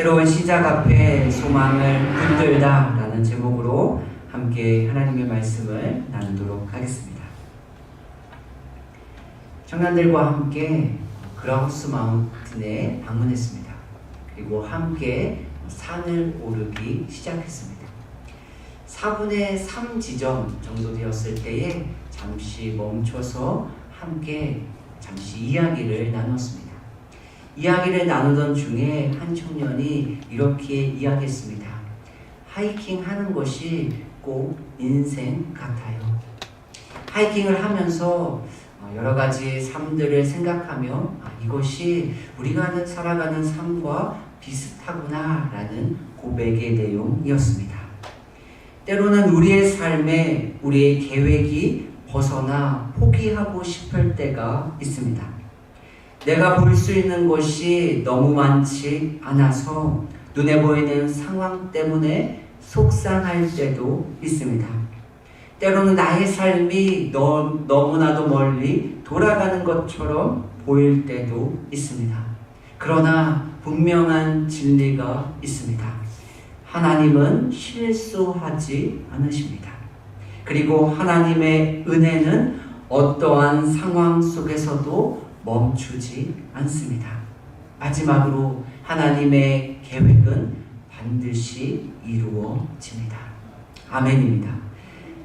새로운 시작 앞에 소망을 붙들다 라는 제목으로 함께 하나님의 말씀을 나누도록 하겠습니다. 청년들과 함께 그라우스 마운틴에 방문했습니다. 그리고 함께 산을 오르기 시작했습니다. 4분의 3 지점 정도 되었을 때에 잠시 멈춰서 함께 잠시 이야기를 나눴습니다. 이야기를 나누던 중에 한 청년이 이렇게 이야기했습니다. 하이킹 하는 것이 꼭 인생 같아요. 하이킹을 하면서 어, 여러 가지 삶들을 생각하며 아, 이것이 우리가 살아가는 삶과 비슷하구나라는 고백의 내용이었습니다. 때로는 우리의 삶에 우리의 계획이 벗어나 포기하고 싶을 때가 있습니다. 내가 볼 수 있는 것이 너무 많지 않아서 눈에 보이는 상황 때문에 속상할 때도 있습니다. 때로는 나의 삶이 너, 너무나도 멀리 돌아가는 것처럼 보일 때도 있습니다. 그러나 분명한 진리가 있습니다. 하나님은 실수하지 않으십니다. 그리고 하나님의 은혜는 어떠한 상황 속에서도 멈추지 않습니다. 마지막으로 하나님의 계획은 반드시 이루어집니다. 아멘입니다.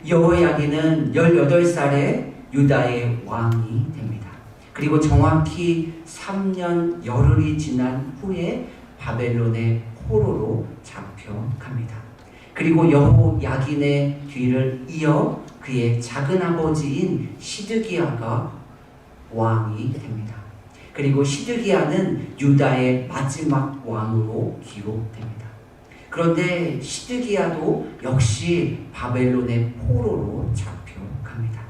여호야기는 18살에 유다의 왕이 됩니다. 그리고 정확히 3년 열흘이 지난 후에 바벨론의 포로로 잡혀갑니다. 그리고 여호야긴의 뒤를 이어 그의 작은 아버지인 시드기야가 왕이 됩니다. 그리고 시드기야는 유다의 마지막 왕으로 기록됩니다. 그런데 시드기야도 역시 바벨론의 포로로 잡혀갑니다.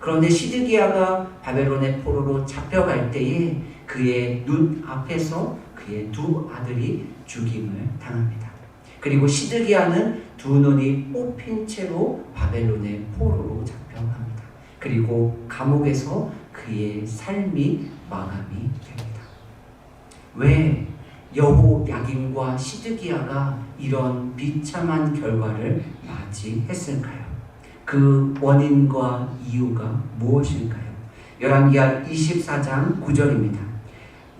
그런데 시드기야가 바벨론의 포로로 잡혀갈 때에 그의 눈 앞에서 그의 두 아들이 죽임을 당합니다. 그리고 시드기야는 두 눈이 뽑힌 채로 바벨론의 포로로 잡혀갑니다. 그리고 감옥에서 그의 삶이 마감이 됩니다. 왜 여호야긴과 시드기야가 이런 비참한 결과를 맞이했을까요? 그 원인과 이유가 무엇일까요? 열왕기하 24장 9절입니다.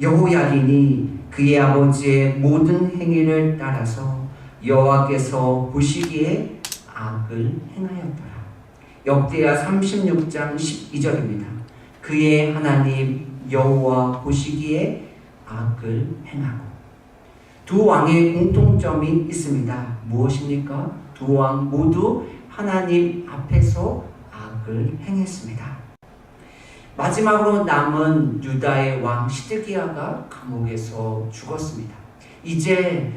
여호야긴이 그의 아버지의 모든 행위를 따라서 여호와께서 보시기에 악을 행하였더라. 역대하 36장 12절입니다. 그의 하나님 여호와 보시기에 악을 행하고 두 왕의 공통점이 있습니다. 무엇입니까? 두 왕 모두 하나님 앞에서 악을 행했습니다. 마지막으로 남은 유다의 왕 시드기야가 감옥에서 죽었습니다. 이제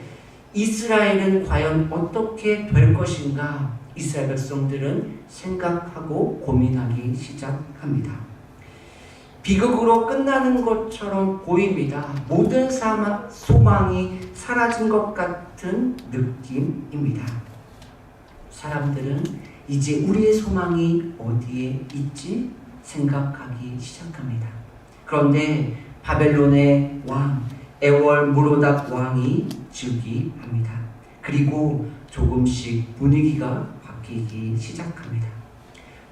이스라엘은 과연 어떻게 될 것인가? 이스라엘 백성들은 생각하고 고민하기 시작합니다. 비극으로 끝나는 것처럼 보입니다. 모든 사마, 소망이 사라진 것 같은 느낌입니다. 사람들은 이제 우리의 소망이 어디에 있지 생각하기 시작합니다. 그런데 바벨론의 왕 에월 무로닥 왕이 즉위합니다. 그리고 조금씩 분위기가 바뀌기 시작합니다.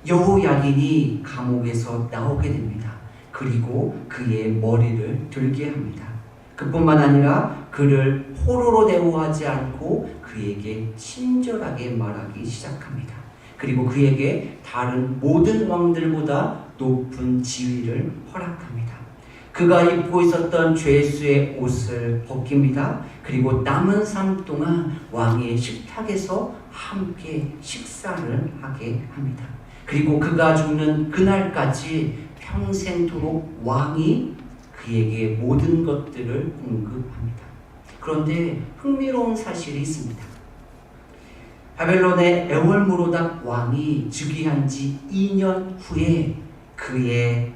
여호야긴이 감옥에서 나오게 됩니다. 그리고 그의 머리를 들게 합니다. 그뿐만 아니라 그를 포로로 대우하지 않고 그에게 친절하게 말하기 시작합니다. 그리고 그에게 다른 모든 왕들보다 높은 지위를 허락합니다. 그가 입고 있었던 죄수의 옷을 벗깁니다. 그리고 남은 삶 동안 왕의 식탁에서 함께 식사를 하게 합니다. 그리고 그가 죽는 그날까지 평생토록 왕이 그에게 모든 것들을 공급합니다. 그런데 흥미로운 사실이 있습니다. 바벨론의 에월무로닥 왕이 즉위한 지 2년 후에 그의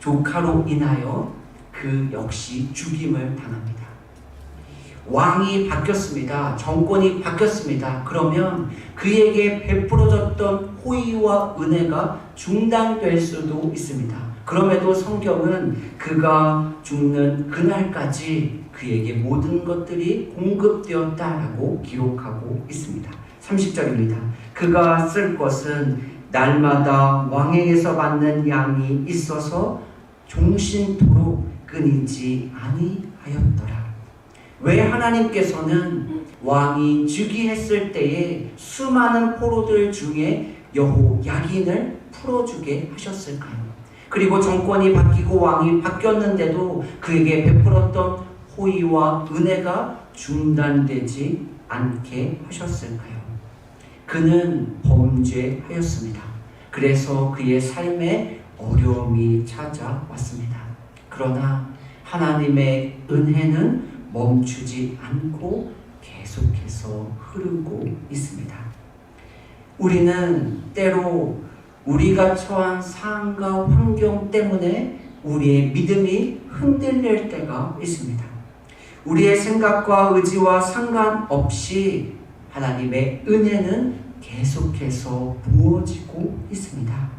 조카로 인하여 그 역시 죽임을 당합니다. 왕이 바뀌었습니다. 정권이 바뀌었습니다. 그러면 그에게 베풀어졌던 호의와 은혜가 중단될 수도 있습니다. 그럼에도 성경은 그가 죽는 그날까지 그에게 모든 것들이 공급되었다라고 기록하고 있습니다. 30절입니다. 그가 쓸 것은 날마다 왕에게서 받는 양이 있어서 종신토록 끊이지 아니하였더라. 왜 하나님께서는 왕이 즉위했을 때에 수많은 포로들 중에 여호 야긴을 풀어주게 하셨을까요? 그리고 정권이 바뀌고 왕이 바뀌었는데도 그에게 베풀었던 호의와 은혜가 중단되지 않게 하셨을까요? 그는 범죄하였습니다. 그래서 그의 삶에 어려움이 찾아왔습니다. 그러나 하나님의 은혜는 멈추지 않고 계속해서 흐르고 있습니다. 우리는 때로 우리가 처한 상황과 환경 때문에 우리의 믿음이 흔들릴 때가 있습니다. 우리의 생각과 의지와 상관없이 하나님의 은혜는 계속해서 부어지고 있습니다.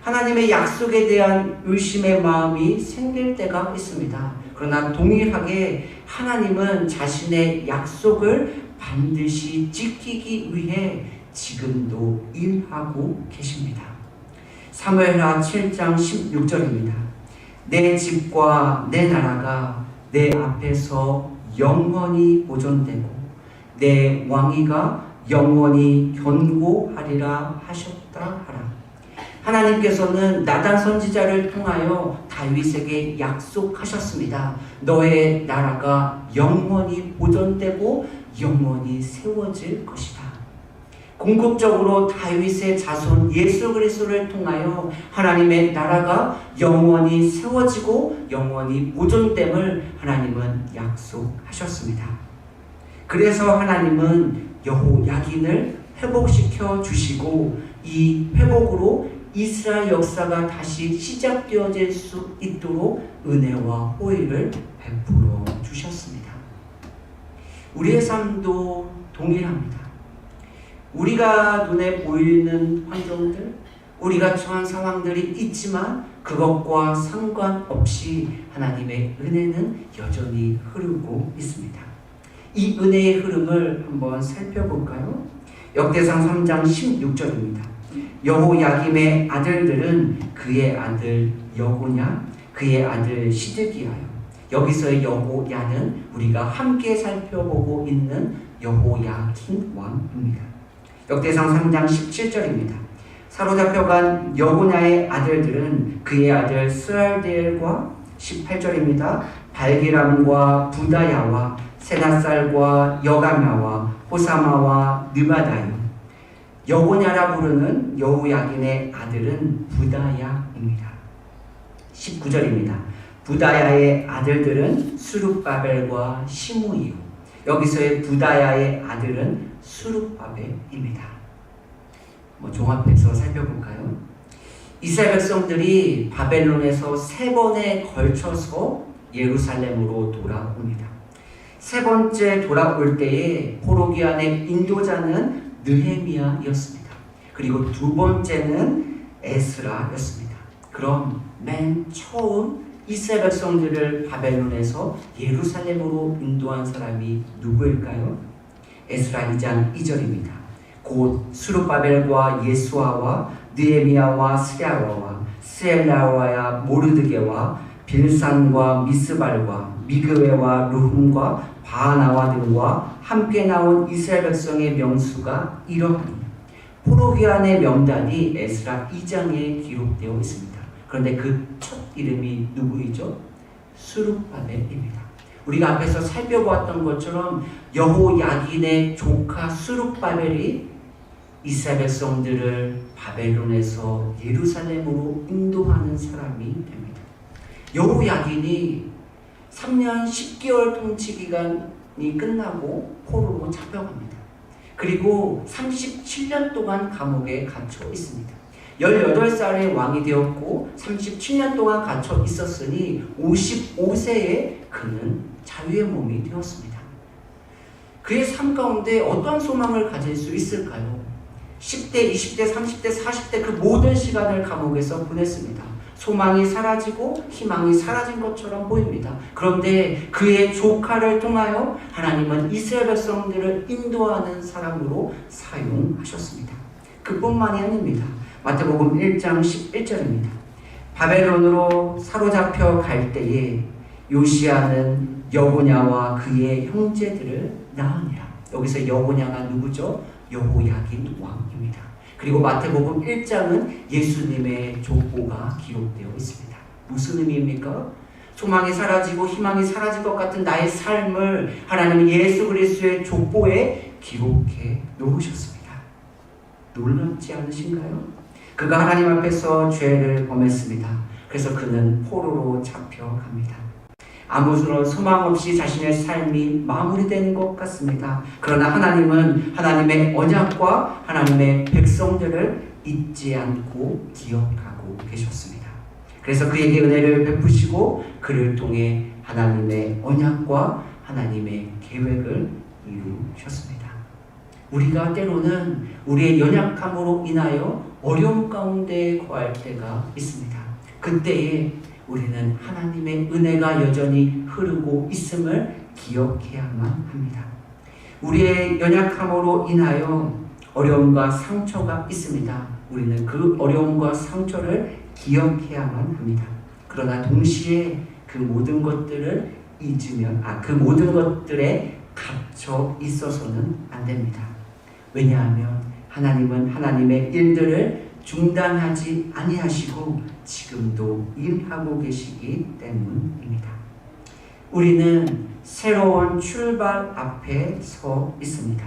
하나님의 약속에 대한 의심의 마음이 생길 때가 있습니다. 그러나 동일하게 하나님은 자신의 약속을 반드시 지키기 위해 지금도 일하고 계십니다. 사무엘하 7장 16절입니다. 내 집과 내 나라가 내 앞에서 영원히 보존되고 내 왕위가 영원히 견고하리라 하셨다 하라. 하나님께서는 나단 선지자를 통하여 다윗에게 약속하셨습니다. 너의 나라가 영원히 보존되고 영원히 세워질 것이다. 궁극적으로 다윗의 자손 예수 그리스도를 통하여 하나님의 나라가 영원히 세워지고 영원히 보존됨을 하나님은 약속하셨습니다. 그래서 하나님은 여호 야긴을 회복시켜 주시고 이 회복으로 이스라엘 역사가 다시 시작되어질 수 있도록 은혜와 호의를 베풀어 주셨습니다. 우리의 삶도 동일합니다. 우리가 눈에 보이는 환경들, 우리가 처한 상황들이 있지만 그것과 상관없이 하나님의 은혜는 여전히 흐르고 있습니다. 이 은혜의 흐름을 한번 살펴볼까요? 역대상 3장 16절입니다. 여호야김의 아들들은 그의 아들 여호냐, 그의 아들 시드기야요. 여기서의 여호야는 우리가 함께 살펴보고 있는 여호야긴 왕입니다. 역대상 3장 17절입니다. 사로잡혀간 여호냐의 아들들은 그의 아들 스알디엘과 18절입니다. 발기람과 부다야와 세나살과 여가마와 호사마와 느바다요. 여호냐라 부르는 여호야긴의 아들은 부다야입니다. 19절입니다. 부다야의 아들들은 수룹바벨과 시므이요. 여기서의 부다야의 아들은 수룹바벨입니다. 뭐 종합해서 살펴볼까요? 이스라엘 백성들이 바벨론에서 세 번에 걸쳐서 예루살렘으로 돌아옵니다. 세 번째 돌아올 때에 포로기안의 인도자는 느헤미야였습니다. 그리고 두 번째는 에스라였습니다. 그럼 맨 처음 이스라엘 백성들을 바벨론에서 예루살렘으로 인도한 사람이 누구일까요? 에스라 2장 2절입니다. 곧 수르바벨과 예수아와 느헤미야와 스야와와 스엘라와야 모르드게와 빌산과 미스발과 미그웨와 루훔과 바나와 등과 함께 나온 이스라엘 백성의 명수가 이러하니 포로기안의 명단이 에스라 2장에 기록되어 있습니다. 그런데 그 첫 이름이 누구이죠? 수룹바벨입니다. 우리가 앞에서 살펴보았던 것처럼 여호야긴의 조카 수룹바벨이 이스라엘 백성들을 바벨론에서 예루살렘으로 인도하는 사람이 됩니다. 여호야긴이 3년 10개월 통치 기간 이 끝나고 포로로 잡혀갑니다. 그리고 37년 동안 감옥에 갇혀 있습니다. 18살에 왕이 되었고 37년 동안 갇혀 있었으니 55세에 그는 자유의 몸이 되었습니다. 그의 삶 가운데 어떠한 소망을 가질 수 있을까요? 10대, 20대, 30대, 40대 그 모든 시간을 감옥에서 보냈습니다. 소망이 사라지고 희망이 사라진 것처럼 보입니다. 그런데 그의 조카를 통하여 하나님은 이스라엘 백성들을 인도하는 사람으로 사용하셨습니다. 그뿐만이 아닙니다. 마태복음 1장 11절입니다. 바벨론으로 사로잡혀 갈 때에 요시아는 여고냐와 그의 형제들을 낳으니라. 여기서 여고냐가 누구죠? 여호야긴 왕입니다. 그리고 마태복음 1장은 예수님의 족보가 기록되어 있습니다. 무슨 의미입니까? 소망이 사라지고 희망이 사라질 것 같은 나의 삶을 하나님은 예수 그리스도의 족보에 기록해 놓으셨습니다. 놀랍지 않으신가요? 그가 하나님 앞에서 죄를 범했습니다. 그래서 그는 포로로 잡혀갑니다. 아무런 소망 없이 자신의 삶이 마무리되는 것 같습니다. 그러나 하나님은 하나님의 언약과 하나님의 백성들을 잊지 않고 기억하고 계셨습니다. 그래서 그에게 은혜를 베푸시고 그를 통해 하나님의 언약과 하나님의 계획을 이루셨습니다. 우리가 때로는 우리의 연약함으로 인하여 어려움 가운데 거할 때가 있습니다. 그때에 우리는 하나님의 은혜가 여전히 흐르고 있음을 기억해야만 합니다. 우리의 연약함으로 인하여 어려움과 상처가 있습니다. 우리는 그 어려움과 상처를 기억해야만 합니다. 그러나 동시에 그 모든 것들을 잊으면 아 그 모든 것들에 갇혀 있어서는 안 됩니다. 왜냐하면 하나님은 하나님의 일들을 중단하지 아니하시고 지금도 일하고 계시기 때문입니다. 우리는 새로운 출발 앞에 서 있습니다.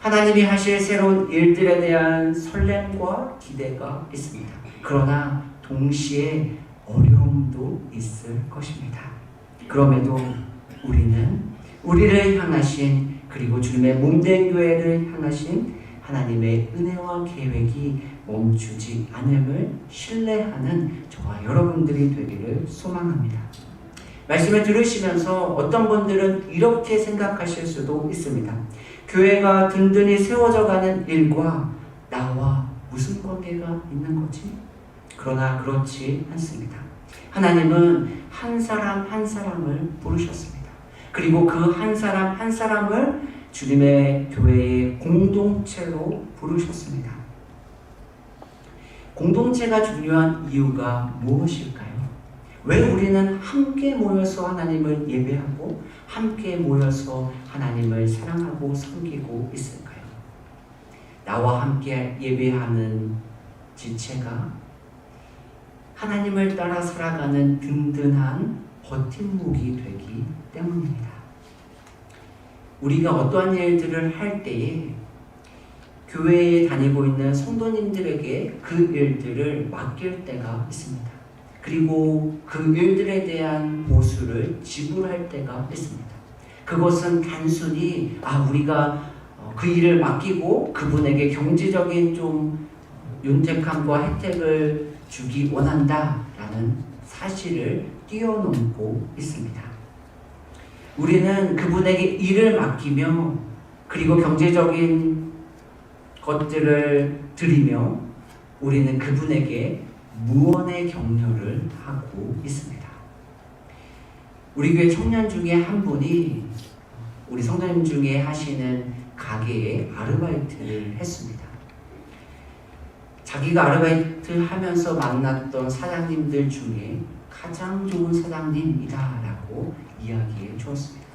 하나님이 하실 새로운 일들에 대한 설렘과 기대가 있습니다. 그러나 동시에 어려움도 있을 것입니다. 그럼에도 우리는 우리를 향하신 그리고 주님의 몸된 교회를 향하신 하나님의 은혜와 계획이 멈추지 않음을 신뢰하는 저와 여러분들이 되기를 소망합니다. 말씀을 들으시면서 어떤 분들은 이렇게 생각하실 수도 있습니다. 교회가 든든히 세워져 가는 일과 나와 무슨 관계가 있는 거지? 그러나 그렇지 않습니다. 하나님은 한 사람 한 사람을 부르셨습니다. 그리고 그 한 사람 한 사람을 주님의 교회의 공동체로 부르셨습니다. 공동체가 중요한 이유가 무엇일까요? 왜 우리는 함께 모여서 하나님을 예배하고 함께 모여서 하나님을 사랑하고 섬기고 있을까요? 나와 함께 예배하는 지체가 하나님을 따라 살아가는 든든한 버팀목이 되기 때문입니다. 우리가 어떠한 일들을 할 때에 교회에 다니고 있는 성도님들에게 그 일들을 맡길 때가 있습니다. 그리고 그 일들에 대한 보수를 지불할 때가 있습니다. 그것은 단순히 아 우리가 어, 그 일을 맡기고 그분에게 경제적인 좀 윤택함과 혜택을 주기 원한다라는 사실을 뛰어넘고 있습니다. 우리는 그분에게 일을 맡기며 그리고 경제적인 것들을 드리며 우리는 그분에게 무언의 격려를 하고 있습니다. 우리 교회 청년 중에 한 분이 우리 성도님 중에 하시는 가게에 아르바이트를 했습니다. 자기가 아르바이트 하면서 만났던 사장님들 중에 가장 좋은 사장님이다라고 이야기해 주었습니다.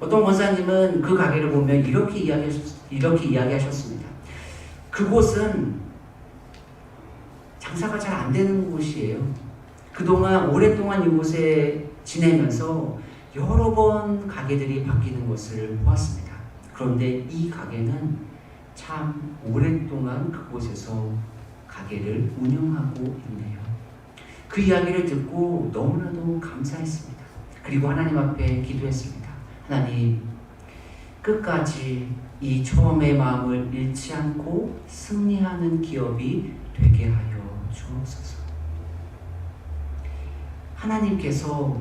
어떤 권사님은 그 가게를 보면 이렇게 이야기하셨, 이렇게 이야기하셨습니다. 그곳은 장사가 잘 안 되는 곳이에요. 그동안 오랫동안 이곳에 지내면서 여러 번 가게들이 바뀌는 것을 보았습니다. 그런데 이 가게는 참 오랫동안 그곳에서 가게를 운영하고 있네요. 그 이야기를 듣고 너무나도 감사했습니다. 그리고 하나님 앞에 기도했습니다. 하나님, 끝까지 이 처음의 마음을 잃지 않고 승리하는 기업이 되게 하여 주옵소서. 하나님께서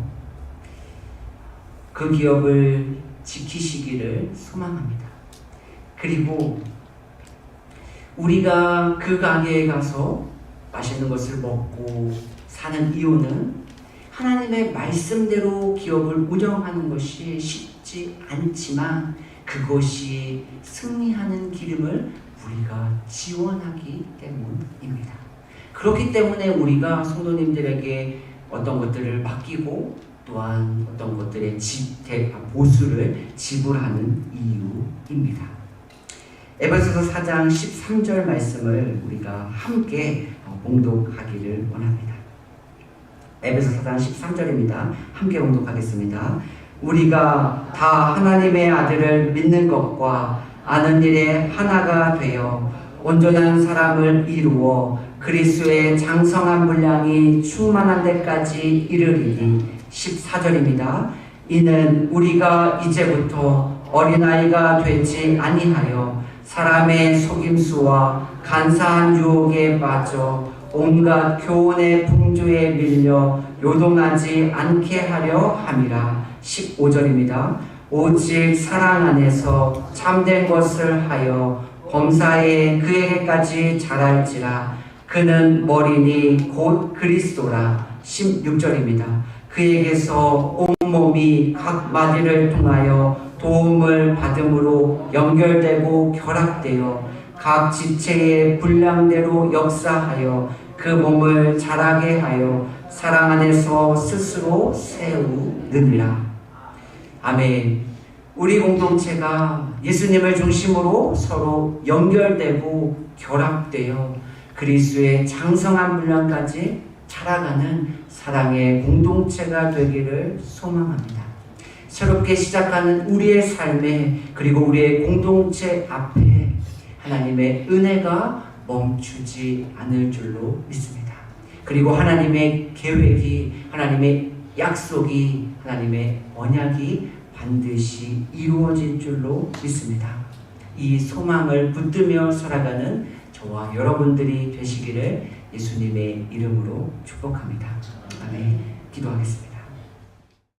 그 기업을 지키시기를 소망합니다. 그리고 우리가 그 가게에 가서 맛있는 것을 먹고 사는 이유는 하나님의 말씀대로 기업을 운영하는 것이 쉽 지 않지만 그것이 승리하는 기름을 우리가 지원하기 때문입니다. 그렇기 때문에 우리가 성도님들에게 어떤 것들을 맡기고 또한 어떤 것들의 지대 보수를 지불하는 이유입니다. 에베소서 4장 13절 말씀을 우리가 함께 봉독하기를 원합니다. 에베소 4장 13절입니다. 함께 봉독하겠습니다. 우리가 다 하나님의 아들을 믿는 것과 아는 일에 하나가 되어 온전한 사람을 이루어 그리스도의 장성한 분량이 충만한 데까지 이르리니 14절입니다. 이는 우리가 이제부터 어린아이가 되지 아니하여 사람의 속임수와 간사한 유혹에 빠져 온갖 교훈의 풍조에 밀려 요동하지 않게 하려 함이라 15절입니다. 오직 사랑 안에서 참된 것을 하여 범사에 그에게까지 자랄지라 그는 머리니 곧 그리스도라 16절입니다. 그에게서 온몸이 각 마디를 통하여 도움을 받음으로 연결되고 결합되어 각 지체의 분량대로 역사하여 그 몸을 자라게 하여 사랑 안에서 스스로 세우느니라. 아멘. 우리 공동체가 예수님을 중심으로 서로 연결되고 결합되어 그리스도의 장성한 분량까지 자라가는 사랑의 공동체가 되기를 소망합니다. 새롭게 시작하는 우리의 삶에 그리고 우리의 공동체 앞에 하나님의 은혜가 멈추지 않을 줄로 믿습니다. 그리고 하나님의 계획이 하나님의 약속이 하나님의 언약이 반드시 이루어질 줄로 믿습니다. 이 소망을 붙들며 살아가는 저와 여러분들이 되시기를 예수님의 이름으로 축복합니다. 아멘. 기도하겠습니다.